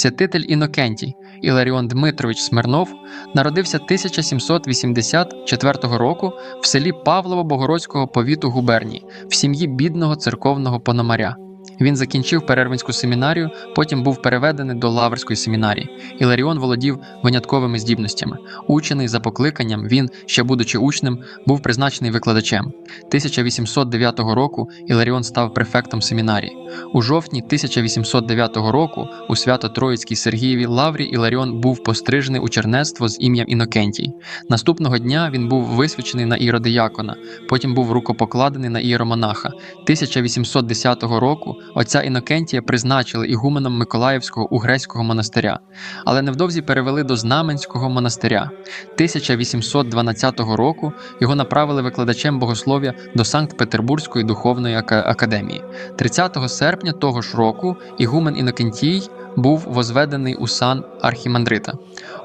святитель Інокентій Іларіон Дмитрович Смирнов народився 1784 року в селі Павлово-Богородського повіту губернії в сім'ї бідного церковного пономаря. Він закінчив Перервинську семінарію, потім був переведений до Лаврської семінарії. Іларіон володів винятковими здібностями. Учений за покликанням, він, ще будучи учнем, був призначений викладачем. 1809 року Іларіон став префектом семінарії. У жовтні 1809 року у Свято-Троїцькій Сергієвій Лаврі Іларіон був пострижений у чернецтво з ім'ям Інокентій. Наступного дня він був висвячений на іродиякона, потім був рукопокладений на іеромонаха. 1810 року отця Інокентія призначили ігуменом Миколаївського угреського монастиря, але невдовзі перевели до Знаменського монастиря. 1812 року його направили викладачем богослов'я до Санкт-Петербурзької духовної академії. 30 серпня того ж року ігумен Інокентій був возведений у сан архімандрита.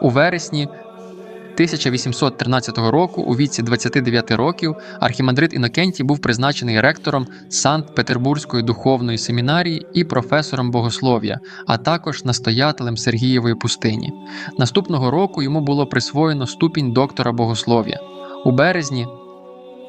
У вересні 1813 року, у віці 29 років, архімандрит Інокентій був призначений ректором Санкт-Петербурзької духовної семінарії і професором богослов'я, а також настоятелем Сергієвої пустині. Наступного року йому було присвоєно ступінь доктора богослов'я. У березні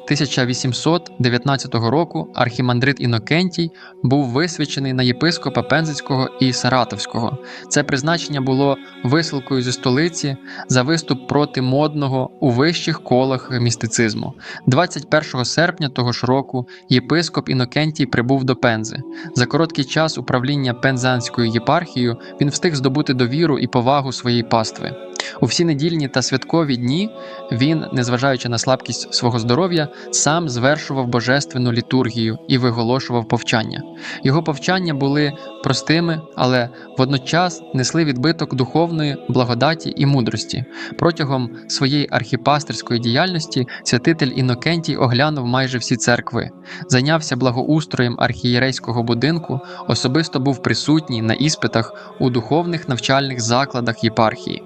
1819 року архімандрит Інокентій був висвячений на єпископа Пензицького і Саратовського. Це призначення було висилкою зі столиці за виступ проти модного у вищих колах містицизму. 21 серпня того ж року єпископ Інокентій прибув до Пензи. За короткий час управління Пензанською єпархією він встиг здобути довіру і повагу своєї пастви. У всі недільні та святкові дні він, незважаючи на слабкість свого здоров'я, сам звершував божественну літургію і виголошував повчання. Його повчання були простими, але водночас несли відбиток духовної благодаті і мудрості. Протягом своєї архіпастерської діяльності святитель Інокентій оглянув майже всі церкви, зайнявся благоустроєм архієрейського будинку, особисто був присутній на іспитах у духовних навчальних закладах єпархії.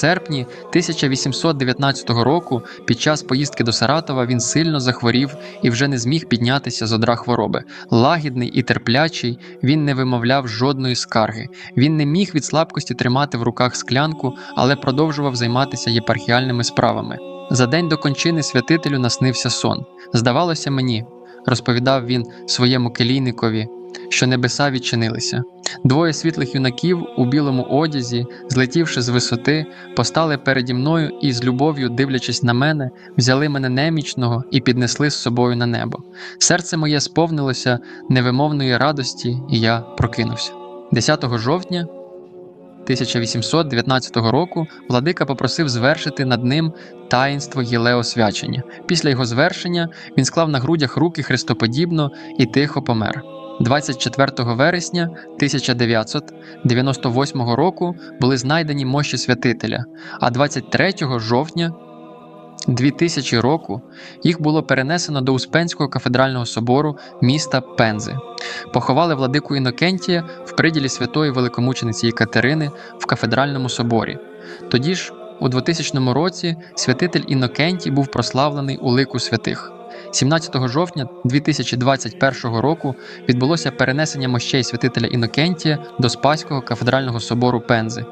Серпні 1819 року, під час поїздки до Саратова, він сильно захворів і вже не зміг піднятися з одра хвороби. Лагідний і терплячий, він не вимовляв жодної скарги. Він не міг від слабкості тримати в руках склянку, але продовжував займатися єпархіальними справами. За день до кончини святителю наснився сон. Здавалося мені, розповідав він своєму келійникові, що небеса відчинилися. Двоє світлих юнаків у білому одязі, злетівши з висоти, постали переді мною і, з любов'ю, дивлячись на мене, взяли мене немічного і піднесли з собою на небо. Серце моє сповнилося невимовної радості, і я прокинувся. 10 жовтня 1819 року владика попросив звершити над ним таїнство єлеосвячення. Після його звершення він склав на грудях руки хрестоподібно і тихо помер. 24 вересня 1998 року були знайдені мощі святителя, а 23 жовтня 2000 року їх було перенесено до Успенського кафедрального собору міста Пензи. Поховали владику Інокентія в приділі святої великомучениці Єкатерини в кафедральному соборі. Тоді ж, у 2000 році, святитель Інокентій був прославлений у лику святих. 17 жовтня 2021 року відбулося перенесення мощей святителя Інокентія до Спаського кафедрального собору Пензи.